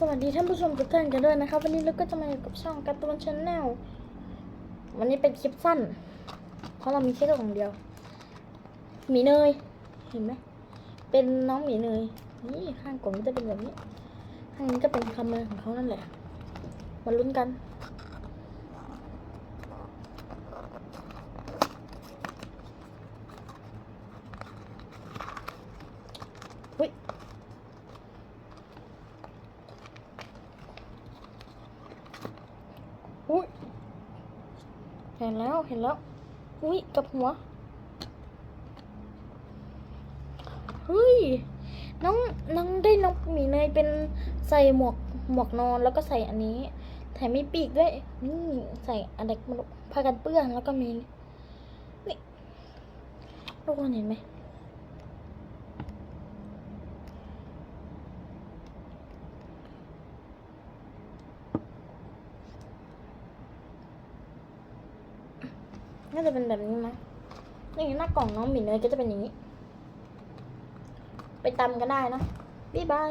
สวัสดีท่านผู้ชมทุกท่านกันด้วยนะครับ วันนี้เราก็จะมาอยู่กับช่องการ์ตูนชาแนลวันนี้เป็นคลิปสั้น เพราะเรามีแค่กล่องเดียว หมีเนย เห็นไหม เป็นน้องหมีเนย นี่ข้างกล่องก็จะเป็นแบบนี้ ข้างนี้ก็เป็นคำเนยของเขานั่นแหละ มาลุ้นกัน อุ้ย อุ้ยเห็นแล้วเห็นแล้ว อุ้ยกับหัว เฮ้ย น้องน้องได้น้องหมีเนยเป็นใส่หมวกหมวกนอนแล้วก็ใส่อันนี้แถมมีปีกด้วย นี่ใส่อะไรไมันผ้ากันเปื้อนแล้วก็มี นี่ทุกคนเห็นไหม น่าจะเป็นแบบนี้มั้ยนี่หน้ากล่องน้องหมีเนยก็จะเป็นอย่างนี้ ไปตำก็ได้นะบ๊ายบาย